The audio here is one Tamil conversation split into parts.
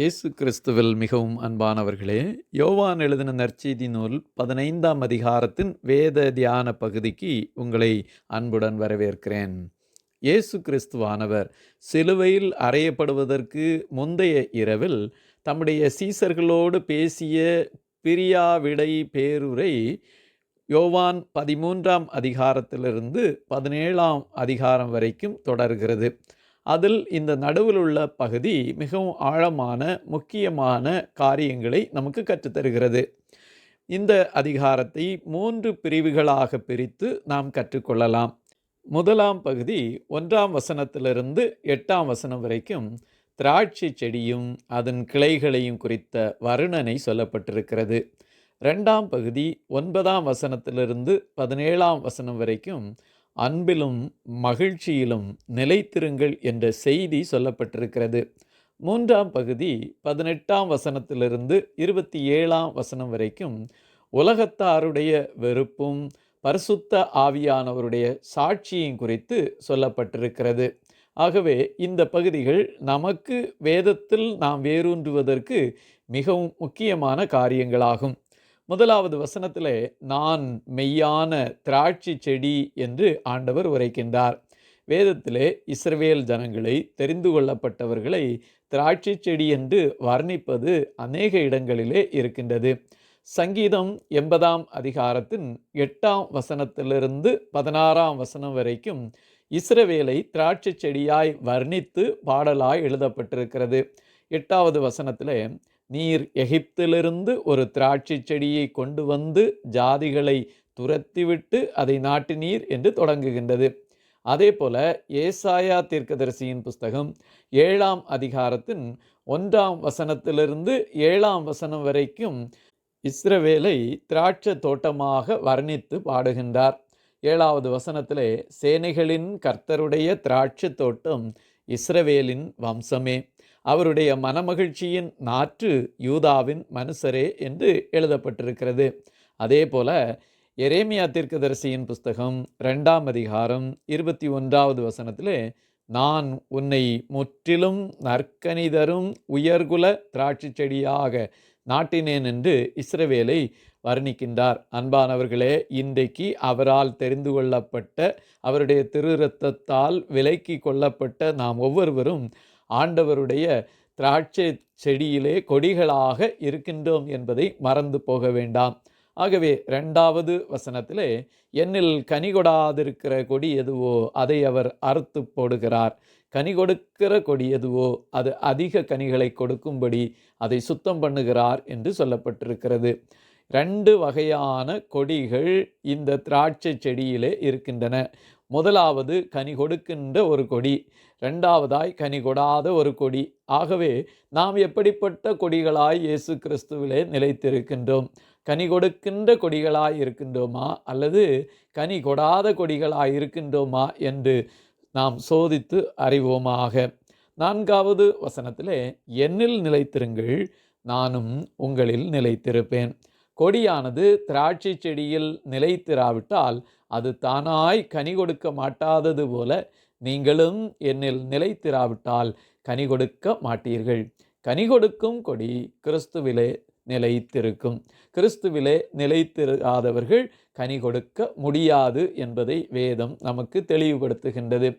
இயேசு கிறிஸ்துவில் மிகவும் அன்பானவர்களே யோவான் எழுதின நற்செய்தி நூல் பதினைந்தாம் அதிகாரத்தின் வேத தியான பகுதிக்கு உங்களை அன்புடன் வரவேற்கிறேன். இயேசு கிறிஸ்துவானவர் சிலுவையில் அறையப்படுவதற்கு முந்தைய இரவில் தம்முடைய சீசர்களோடு பேசிய பிரியாவிடை பேருரை யோவான் பதிமூன்றாம் அதிகாரத்திலிருந்து பதினேழாம் அதிகாரம் வரைக்கும் தொடர்கிறது. அதில் இந்த நடுவில் உள்ள பகுதி மிகவும் ஆழமான முக்கியமான காரியங்களை நமக்கு கற்றுத்தருகிறது. இந்த அதிகாரத்தை மூன்று பிரிவுகளாக பிரித்து நாம் கற்றுக்கொள்ளலாம். முதலாம் பகுதி ஒன்றாம் வசனத்திலிருந்து எட்டாம் வசனம் வரைக்கும் திராட்சை செடியும் அதன் கிளைகளையும் குறித்த வருணனை சொல்லப்பட்டிருக்கிறது. ரெண்டாம் பகுதி ஒன்பதாம் வசனத்திலிருந்து பதினேழாம் வசனம் வரைக்கும் அன்பிலும் மகிழ்ச்சியிலும் நிலைத்திருங்கள் என்ற செய்தி சொல்லப்பட்டிருக்கிறது. மூன்றாம் பகுதி பதினெட்டாம் வசனத்திலிருந்து இருபத்தி ஏழாம் வசனம் வரைக்கும் உலகத்தாருடைய வெறுப்பும் பரிசுத்த ஆவியானவருடைய சாட்சியும் குறித்து சொல்லப்பட்டிருக்கிறது. ஆகவே இந்த பகுதிகள் நமக்கு வேதத்தில் நாம் வேரூன்றுவதற்கு மிகவும் முக்கியமான காரியங்களாகும். முதலாவது வசனத்தில் நான் மெய்யான திராட்சை செடி என்று ஆண்டவர் உரைக்கின்றார். வேதத்திலே இஸ்ரவேல் ஜனங்களை தெரிந்து கொள்ளப்பட்டவர்களை திராட்சை செடி என்று வர்ணிப்பது அநேக இடங்களிலே இருக்கின்றது. சங்கீதம் எண்பதாம் அதிகாரத்தின் எட்டாம் வசனத்திலிருந்து பதினாறாம் வசனம் வரைக்கும் இஸ்ரவேலை திராட்சை செடியாய் வர்ணித்து பாடலாய் எழுதப்பட்டிருக்கிறது. எட்டாவது வசனத்திலே நீர் எகிப்திலிருந்து ஒரு திராட்சை செடியை கொண்டு வந்து ஜாதிகளை துரத்திவிட்டு அதை நாட்டினீர் என்று தொடங்குகின்றது. அதே போல ஏசாயா தீர்க்கதரிசியின் புஸ்தகம் ஏழாம் அதிகாரத்தின் ஒன்றாம் வசனத்திலிருந்து ஏழாம் வசனம் வரைக்கும் இஸ்ரவேலை திராட்சை தோட்டமாக வர்ணித்து பாடுகின்றார். ஏழாவது வசனத்திலே சேனைகளின் கர்த்தருடைய திராட்சை தோட்டம் இஸ்ரவேலின் வம்சமே. அவருடைய மனமகிழ்ச்சியின் நாற்று யூதாவின் மனுசரே என்று எழுதப்பட்டிருக்கிறது. அதே போல எரேமியா தீர்க்கதரிசியின் புஸ்தகம் ரெண்டாம் அதிகாரம் இருபத்தி ஒன்றாவது வசனத்திலே நான் உன்னை முற்றிலும் நற்கனிதரும் உயர்குல திராட்சை செடியாக நாட்டினேன் என்று இஸ்ரவேலை வர்ணிக்கின்றார். அன்பானவர்களே இன்றைக்கு அவரால் தெரிந்து கொள்ளப்பட்ட அவருடைய திரு ரத்தத்தால் கொள்ளப்பட்ட நாம் ஒவ்வொருவரும் ஆண்டவருடைய திராட்சை செடியிலே கொடிகளாக இருக்கின்றோம் என்பதை மறந்து போக வேண்டாம். ஆகவே ரெண்டாவது வசனத்திலே என்னில் கனி கொடாதிருக்கிற கொடி எதுவோ அதை அவர் அறுத்து போடுகிறார். கனி கொடுக்கிற கொடி எதுவோ அது அதிக கனிகளை கொடுக்கும்படி அதை சுத்தம் பண்ணுகிறார் என்று சொல்லப்பட்டிருக்கிறது. ரெண்டு வகையான கொடிகள் இந்த திராட்சை செடியிலே இருக்கின்றன. முதலாவது கனி கொடுக்கின்ற ஒரு கொடி ரெண்டாவதாய் கனி கொடாத ஒரு கொடி. ஆகவே நாம் எப்படிப்பட்ட கொடிகளாய் இயேசு கிறிஸ்துவிலே நிலைத்திருக்கின்றோம்? கனி கொடுக்கின்ற கொடிகளாய் இருக்கின்றோமா? அல்லது கனி கொடாத கொடிகளாய் இருக்கின்றோமா என்று நாம் சோதித்து அறிவோமாக. நான்காவது வசனத்திலே என்னில் நிலைத்திருங்கள் நானும் உங்களில் நிலைத்திருப்பேன். கொடியானது திராட்சை செடியில் நிலைத்திராவிட்டால் அது தானாய் கனி கொடுக்க மாட்டாதது போல நீங்களும் என்னில் நிலைத்திராவிட்டால் கனி கொடுக்க மாட்டீர்கள். கனி கொடுக்கும் கொடி கிறிஸ்துவிலே நிலைத்திருக்கும். கிறிஸ்துவிலே நிலைத்திராதவர்கள் கனி கொடுக்க முடியாது என்பதை வேதம் நமக்கு தெளிவுபடுத்துகின்றது.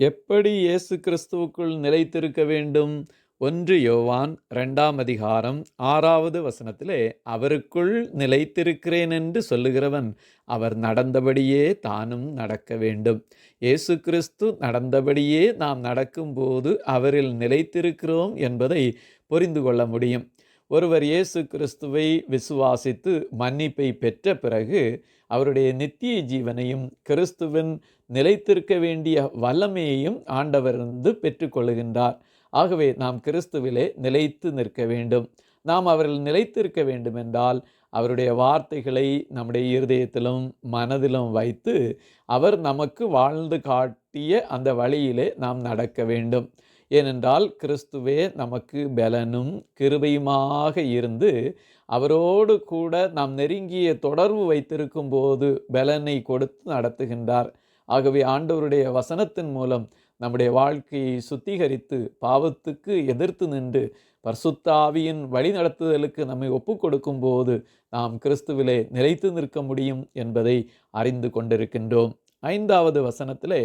எப்படி இயேசு கிறிஸ்துவுக்குள் நிலைத்திருக்க வேண்டும்? ஒன்று யோவான் ரெண்டாம் அதிகாரம் ஆறாவது வசனத்திலே அவருக்குள் நிலைத்திருக்கிறேன் என்று சொல்லுகிறவன் அவர் நடந்தபடியே தானும் நடக்க வேண்டும். இயேசு கிறிஸ்து நடந்தபடியே நாம் நடக்கும்போது அவரில் நிலைத்திருக்கிறோம் என்பதை புரிந்து கொள்ள முடியும். ஒருவர் இயேசு கிறிஸ்துவை விசுவாசித்து மன்னிப்பை பெற்ற பிறகு அவருடைய நித்திய ஜீவனையும் கிறிஸ்துவின் நிலைத்திருக்க வேண்டிய வல்லமையையும் ஆண்டவர் இருந்து பெற்றுக்கொள்கின்றார். ஆகவே நாம் கிறிஸ்துவிலே நிலைத்து நிற்க வேண்டும். நாம் அவரில் நிலைத்திருக்க வேண்டுமென்றால் அவருடைய வார்த்தைகளை நம்முடைய இருதயத்திலும் மனதிலும் வைத்து அவர் நமக்கு வாழ்ந்து காட்டிய அந்த வழியிலே நாம் நடக்க வேண்டும். ஏனென்றால் கிறிஸ்துவே நமக்கு பலனும் கிருபையுமாக இருந்து அவரோடு கூட நாம் நெருங்கிய தொடர்பு வைத்திருக்கும் போது பலனை கொடுத்து நடத்துகின்றார். ஆகவே ஆண்டவருடைய வசனத்தின் மூலம் நம்முடைய வாழ்க்கையை சுத்திகரித்து பாவத்துக்கு எதிர்த்து நின்று பர்சுத்தாவியின் வழிநடத்துதலுக்கு நம்மை ஒப்பு கொடுக்கும் போது நாம் கிறிஸ்துவிலே நிலைத்து நிற்க முடியும் என்பதை அறிந்து கொண்டிருக்கின்றோம். ஐந்தாவது வசனத்திலே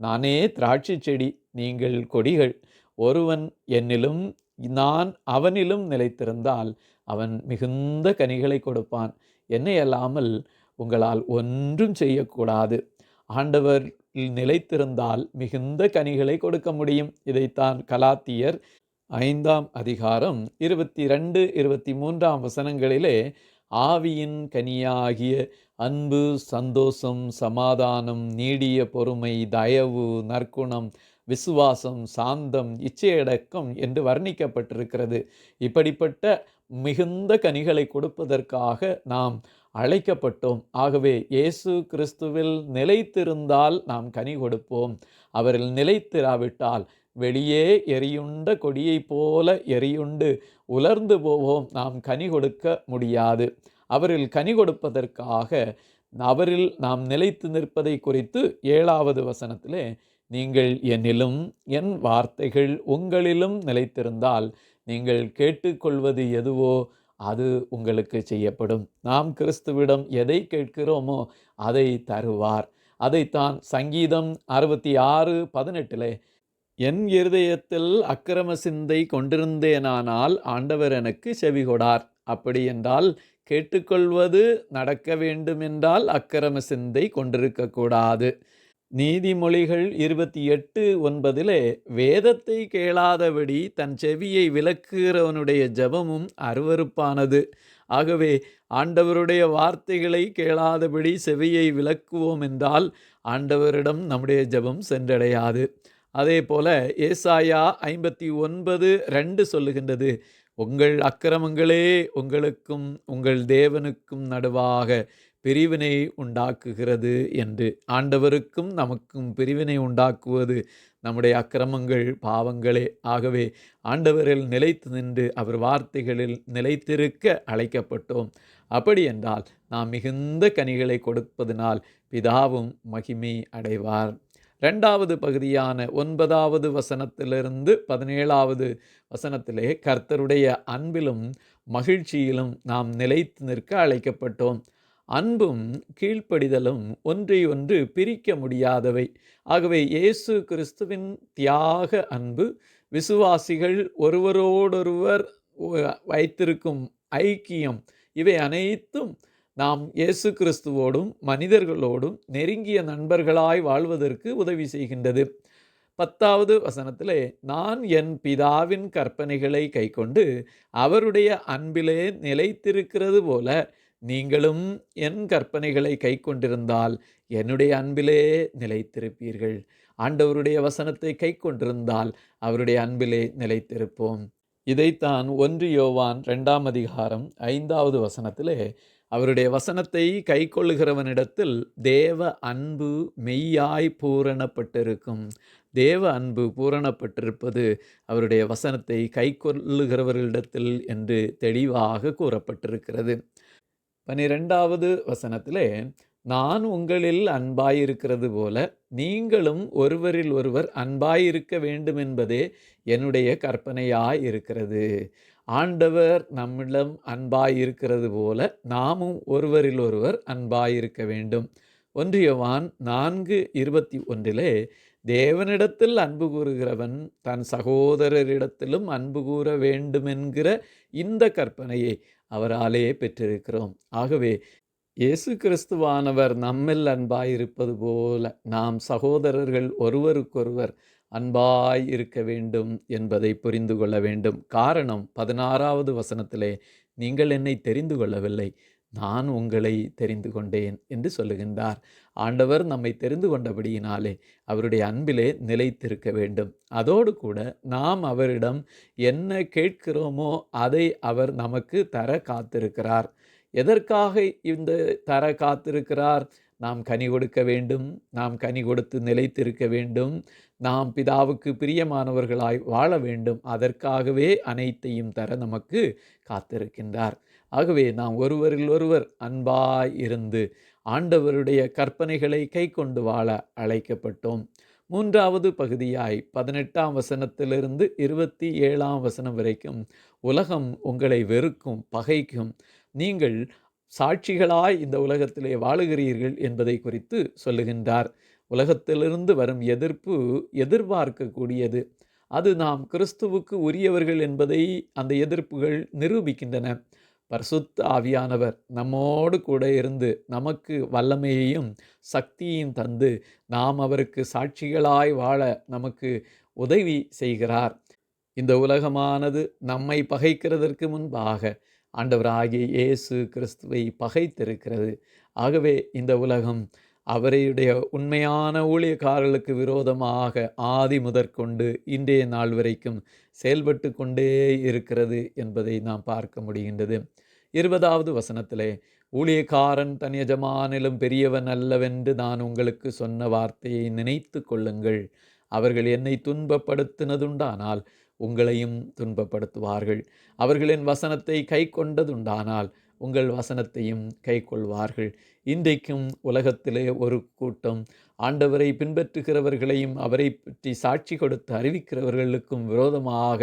நானே திராட்சை செடி நீங்கள் கொடிகள். ஒருவன் என்னிலும் நான் அவனிலும் நிலைத்திருந்தால் அவன் மிகுந்த கனிகளை கொடுப்பான். என்னை அல்லாமல் உங்களால் ஒன்றும் செய்யக்கூடாது. ஆண்டவர் நிலைத்திருந்தால் மிகுந்த கனிகளை கொடுக்க முடியும். இதைத்தான் கலாத்தியர் ஐந்தாம் அதிகாரம் இருபத்தி ரெண்டு இருபத்தி மூன்றாம் வசனங்களிலே ஆவியின் கனியாகிய அன்பு சந்தோஷம் சமாதானம் நீடிய பொறுமை தயவு நற்குணம் விசுவாசம் சாந்தம் இச்சையடக்கம் என்று வர்ணிக்கப்பட்டிருக்கிறது. இப்படிப்பட்ட மிகுந்த கனிகளை கொடுப்பதற்காக நாம் அழைக்கப்பட்டோம். ஆகவே இயேசு கிறிஸ்துவில் நிலைத்திருந்தால் நாம் கனி கொடுப்போம். அவரில் நிலைத்திராவிட்டால் வெளியே எரியுண்ட கொடியைப் போல எரியுண்டு உலர்ந்து போவோம். நாம் கனி கொடுக்க முடியாது. அவரில் கனி கொடுப்பதற்காக அவரில் நாம் நிலைத்து நிற்பதை குறித்து ஏழாவது வசனத்திலே நீங்கள் என்னிலும் என் வார்த்தைகள் உங்களிலும் நிலைத்திருந்தால் நீங்கள் கேட்டுக்கொள்வது எதுவோ அது உங்களுக்கு செய்யப்படும். நாம் கிறிஸ்துவிடம் எதை கேட்கிறோமோ அதை தருவார். அதைத்தான் சங்கீதம் அறுபத்தி ஆறு பதினெட்டிலே என் இருதயத்தில் அக்கிரம சிந்தை கொண்டிருந்தேனானால் ஆண்டவர் எனக்கு செவிகொடார் அப்படி என்றால் கேட்டுக்கொள்வது நடக்க வேண்டுமென்றால் அக்கிரம சிந்தை கொண்டிருக்கக்கூடாது. நீதிமொழிகள் இருபத்தி எட்டு ஒன்பதிலே வேதத்தை கேளாதபடி தன் செவியை விலக்குகிறவனுடைய ஜபமும் அருவருப்பானது. ஆகவே ஆண்டவருடைய வார்த்தைகளை கேளாதபடி செவியை விலக்குவோம் என்றால் ஆண்டவரிடம் நம்முடைய ஜபம் சென்றடையாது. அதே போல ஏசாயா ஐம்பத்தி ஒன்பது ரெண்டு சொல்லுகின்றது உங்கள் அக்கிரமங்களே உங்களுக்கும் உங்கள் தேவனுக்கும் நடுவாக. பிரிவினை உண்டாக்குகிறது என்று. ஆண்டவருக்கும் நமக்கும் பிரிவினை உண்டாக்குவது நம்முடைய அக்கிரமங்கள் பாவங்களே. ஆகவே ஆண்டவரில் நிலைத்து நின்று அவர் வார்த்தைகளில் நிலைத்திருக்க அழைக்கப்பட்டோம். அப்படி என்றால் நாம் மிகுந்த கனிகளை கொடுப்பதனால் பிதாவும் மகிமை அடைவார். ரெண்டாவது பகுதியான ஒன்பதாவது வசனத்திலிருந்து பதினேழாவது வசனத்திலே கர்த்தருடைய அன்பிலும் மகிழ்ச்சியிலும் நாம் நிலைத்து நிற்க அழைக்கப்பட்டோம். அன்பும் கீழ்ப்படிதலும் ஒன்றை ஒன்று பிரிக்க முடியாதவை. ஆகவே இயேசு கிறிஸ்துவின் தியாக அன்பு விசுவாசிகள் ஒருவரோடொருவர் வைத்திருக்கும் ஐக்கியம். இவை அனைத்தும் நாம் இயேசு கிறிஸ்துவோடும் மனிதர்களோடும் நெருங்கிய நண்பர்களாய் வாழ்வதற்கு உதவி செய்கின்றது. பத்தாவது வசனத்திலே நான் என் பிதாவின் கற்பனைகளை கைக்கொண்டு அவருடைய அன்பிலே நிலைத்திருக்கிறது போல நீங்களும் என் கற்பனைகளை கை கொண்டிருந்தால் என்னுடைய அன்பிலே நிலைத்திருப்பீர்கள். ஆண்டவருடைய வசனத்தை கை கொண்டிருந்தால் அவருடைய அன்பிலே நிலைத்திருப்போம். இதைத்தான் ஒன்று யோவான் ரெண்டாம் அதிகாரம் ஐந்தாவது வசனத்திலே அவருடைய வசனத்தை கை கொள்ளுகிறவனிடத்தில் தேவ அன்பு மெய்யாய் பூரணப்பட்டிருக்கும். தேவ அன்பு பூரணப்பட்டிருப்பது அவருடைய வசனத்தை கை கொள்ளுகிறவர்களிடத்தில் என்று தெளிவாக கூறப்பட்டிருக்கிறது. பனிரெண்டாவது வசனத்திலே நான் உங்களில் அன்பாயிருக்கிறது போல நீங்களும் ஒருவரில் ஒருவர் அன்பாயிருக்க வேண்டும் என்பதே என்னுடைய கற்பனையாக இருக்கிறது ஆண்டவர் நம்மிடம் அன்பாயிருக்கிறது போல நாமும் ஒருவரில் ஒருவர் அன்பாயிருக்க வேண்டும். ஒன்றியவான் நான்கு இருபத்தி ஒன்றிலே தேவனிடத்தில் அன்பு கூறுகிறவன் தன் சகோதரரிடத்திலும் அன்பு கூற வேண்டுமென்கிற இந்த கற்பனையை அவராலே பெற்றிருக்கிறோம். ஆகவே இயேசு கிறிஸ்துவானவர் நம்மில் அன்பாயிருப்பது போல நாம் சகோதரர்கள் ஒருவருக்கொருவர் அன்பாய் இருக்க வேண்டும் என்பதை புரிந்து கொள்ள வேண்டும். காரணம் பதினாறாவது வசனத்திலே நீங்கள் என்னை தெரிந்து கொள்ளவில்லை. நான் உங்களை தெரிந்து கொண்டேன் என்று சொல்லுகின்றார். ஆண்டவர் நம்மை தெரிந்து கொண்டபடியினாலே அவருடைய அன்பிலே நிலைத்திருக்க வேண்டும். அதோடு கூட நாம் அவரிடம் என்ன கேட்கிறோமோ அதை அவர் நமக்கு தர காத்திருக்கிறார். எதற்காக இந்த தர காத்திருக்கிறார்? நாம் கனி கொடுக்க வேண்டும். நாம் கனி கொடுத்து நிலைத்திருக்க வேண்டும். நாம் பிதாவுக்கு பிரியமானவர்களாய் வாழ வேண்டும். அதற்காகவே அனைத்தையும் தர நமக்கு காத்திருக்கின்றார். ஆகவே நாம் ஒருவரில் ஒருவர் அன்பாய் இருந்து ஆண்டவருடைய கற்பனைகளை கை கொண்டு வாழ அழைக்கப்பட்டோம். மூன்றாவது பகுதியாய் பதினெட்டாம் வசனத்திலிருந்து இருபத்தி ஏழாம் வசனம் வரைக்கும் உலகம் உங்களை வெறுக்கும் பகைக்கும் நீங்கள் சாட்சிகளாய் இந்த உலகத்திலே வாழுகிறீர்கள் என்பதை குறித்து சொல்லுகின்றார். உலகத்திலிருந்து வரும் எதிர்ப்பு எதிர்பார்க்கக்கூடியது. அது நாம் கிறிஸ்துவுக்கு உரியவர்கள் என்பதை அந்த எதிர்ப்புகள் நிரூபிக்கின்றன. பரிசுத்த ஆவியானவர் நம்மோடு கூட இருந்து நமக்கு வல்லமையையும் சக்தியையும் தந்து நாம் அவருக்கு சாட்சிகளாய் வாழ நமக்கு உதவி செய்கிறார். இந்த உலகமானது நம்மை பகைக்கிறதற்கு முன்பாக ஆண்டவராகிய இயேசு கிறிஸ்துவை பகைத்திருக்கிறது. ஆகவே இந்த உலகம் அவருடைய உண்மையான ஊழியக்காரர்களுக்கு விரோதமாக ஆதி முதற்கொண்டு இன்றைய நாள் வரைக்கும் செயல்பட்டு கொண்டே இருக்கிறது என்பதை நாம் பார்க்க முடிகின்றது. இருபதாவது வசனத்திலே ஊழியக்காரன் தன் எஜமானிலும் பெரியவன் அல்லவென்று நான் உங்களுக்கு சொன்ன வார்த்தையை நினைத்து கொள்ளுங்கள். அவர்கள் என்னை துன்பப்படுத்தினதுண்டானால் உங்களையும் துன்பப்படுத்துவார்கள். அவர்களின் வசனத்தை கை கொண்டதுண்டானால் உங்கள் வசனத்தையும் கை கொள்வார்கள் இன்றைக்கும் உலகத்திலே ஒரு கூட்டம் ஆண்டவரை பின்பற்றுகிறவர்களையும் அவரை பற்றி சாட்சி கொடுத்து அறிவிக்கிறவர்களுக்கும் விரோதமாக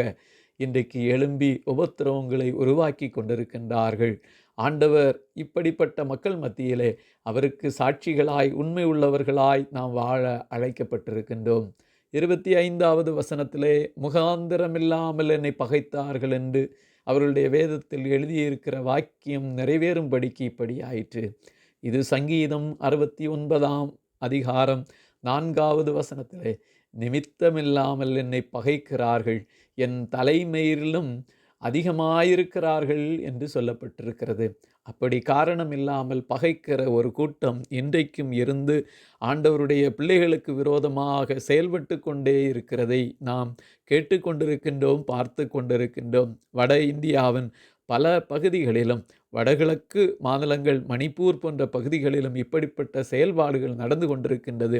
இன்றைக்கு எழும்பி உபத்திரவங்களை உருவாக்கி கொண்டிருக்கின்றார்கள். ஆண்டவர் இப்படிப்பட்ட மக்கள் மத்தியிலே அவருக்கு சாட்சிகளாய் உண்மை உள்ளவர்களாய் நாம் வாழ அழைக்கப்பட்டிருக்கின்றோம். இருபத்தி ஐந்தாவது வசனத்திலே முகாந்திரமில்லாமல் என்னை பகைத்தார்கள் என்று அவர்களுடைய வேதத்தில் எழுதியிருக்கிற வாக்கியம் நிறைவேறும்படிக்கு இப்படி ஆயிற்று. இது சங்கீதம் அறுபத்தி ஒன்பதாம் அதிகாரம் நான்காவது வசனத்திலே நிமித்தமில்லாமல் என்னை பகைக்கிறார்கள். என் தலைமையிலும் அதிகமாயிருக்கிறார்கள் என்று சொல்லப்பட்டிருக்கிறது. அப்படி காரணம் இல்லாமல் பகைக்கிற ஒரு கூட்டம் இன்றைக்கும் இருந்து ஆண்டவருடைய பிள்ளைகளுக்கு விரோதமாக செயல்பட்டு கொண்டே இருக்கிறதை நாம் கேட்டுக்கொண்டிருக்கின்றோம் பார்த்து கொண்டிருக்கின்றோம். வட இந்தியாவின் பல பகுதிகளிலும் வடகிழக்கு மாநிலங்கள் மணிப்பூர் போன்ற பகுதிகளிலும் இப்படிப்பட்ட செயல்பாடுகள் நடந்து கொண்டிருக்கின்றது.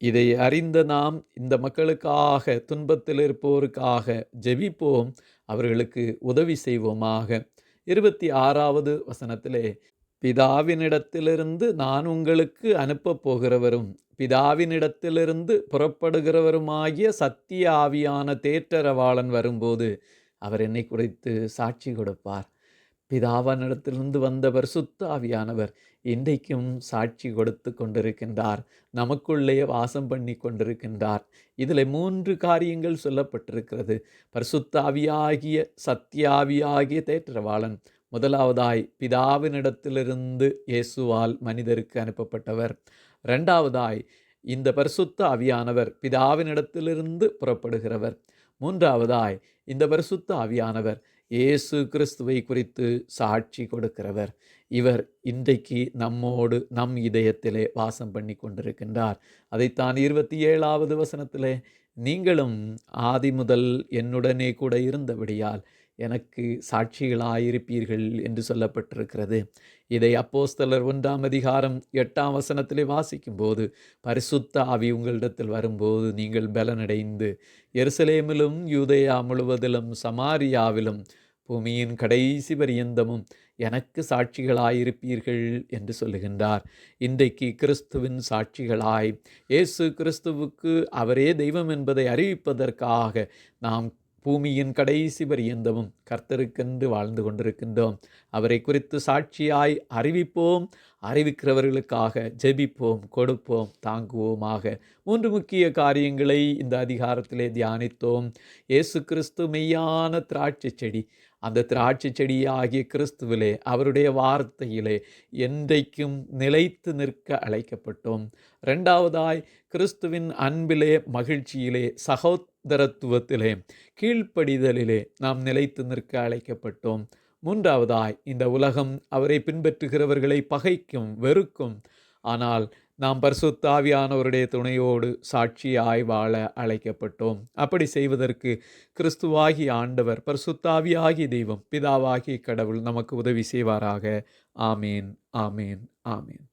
இதை அறிந்த நாம் இந்த மக்களுக்காக துன்பத்தில் இருப்போருக்காக ஜெபிப்போம். அவர்களுக்கு உதவி செய்வோமாக. இருபத்தி ஆறாவது வசனத்திலே பிதாவினிடத்திலிருந்து நான் உங்களுக்கு அனுப்பப் போகிறவரும் பிதாவினிடத்திலிருந்து புறப்படுகிறவருமாகிய சத்திய ஆவியான தேற்றரவாளன் வரும்போது அவர் என்னை குறித்து சாட்சி கொடுப்பார். பிதாவனிடத்திலிருந்து வந்தவர் சுத்த ஆவியானவர் இன்றைக்கும் சாட்சி கொடுத்து கொண்டிருக்கின்றார். நமக்குள்ளே வாசம் பண்ணி கொண்டிருக்கின்றார். இதில் மூன்று காரியங்கள் சொல்லப்பட்டிருக்கிறது. பரிசுத்தாவியாகிய சத்தியாவியாகிய தேற்றவாளன் முதலாவதாய் பிதாவினிடத்திலிருந்து இயேசுவால் மனிதருக்கு அனுப்பப்பட்டவர். ரெண்டாவதாய் இந்த பரிசுத்த ஆவியானவர் பிதாவினிடத்திலிருந்து புறப்படுகிறவர். மூன்றாவதாய் இந்த பரிசுத்த ஆவியானவர் இயேசு கிறிஸ்துவை குறித்து சாட்சி கொடுக்கிறவர். இவர் இன்றைக்கு நம்மோடு நம் இதயத்திலே வாசம் பண்ணி கொண்டிருக்கின்றார். அதைத்தான் இருபத்தி ஏழாவது வசனத்திலே நீங்களும் ஆதி முதல் என்னுடனே கூட இருந்தபடியால் எனக்கு சாட்சிகளாயிருப்பீர்கள் என்று சொல்லப்பட்டிருக்கிறது. இதை அப்போஸ்தலர் ஒன்றாம் அதிகாரம் எட்டாம் வசனத்திலே வாசிக்கும்போது பரிசுத்த ஆவி உங்களிடத்தில் வரும்போது நீங்கள் பலனடைந்து எருசலேமிலும் யூதயா முழுவதிலும் சமாரியாவிலும் பூமியின் கடைசி பரியந்தமும் எனக்கு சாட்சிகளாயிருப்பீர்கள் என்று சொல்லுகின்றார். இன்றைக்கு கிறிஸ்துவின் சாட்சிகளாய் இயேசு கிறிஸ்துவுக்கு அவரே தெய்வம் என்பதை அறிவிப்பதற்காக நாம் பூமியின் கடைசி பரியந்தமும் கர்த்தருக்கென்று வாழ்ந்து கொண்டிருக்கின்றோம். அவரை குறித்து சாட்சியாய் அறிவிப்போம். அறிவிக்கிறவர்களுக்காக ஜெபிப்போம் கொடுப்போம் தாங்குவோமாக. மூன்று முக்கிய காரியங்களை இந்த அதிகாரத்திலே தியானித்தோம். இயேசு கிறிஸ்து மெய்யான திராட்சை செடி அந்த திராட்சை செடியாகிய கிறிஸ்துவிலே அவருடைய வார்த்தையிலே என்றைக்கும் நிலைத்து நிற்க அழைக்கப்பட்டோம். ரெண்டாவதாய் கிறிஸ்துவின் அன்பிலே மகிழ்ச்சியிலே சகோதரத்துவத்திலே கீழ்ப்படிதலிலே நாம் நிலைத்து நிற்க அழைக்கப்பட்டோம். மூன்றாவதாய் இந்த உலகம் அவரை பின்பற்றுகிறவர்களை பகைக்கும் வெறுக்கும். ஆனால் நாம் பரிசுத்தாவியானவருடைய துணையோடு சாட்சியாய் வாழ அழைக்கப்பட்டோம். அப்படி செய்வதற்கு கிறிஸ்துவாகி ஆண்டவர் பரிசுத்தாவியாகி தெய்வம் பிதாவாகி கடவுள் நமக்கு உதவி செய்வாராக. ஆமீன் ஆமீன் ஆமீன்.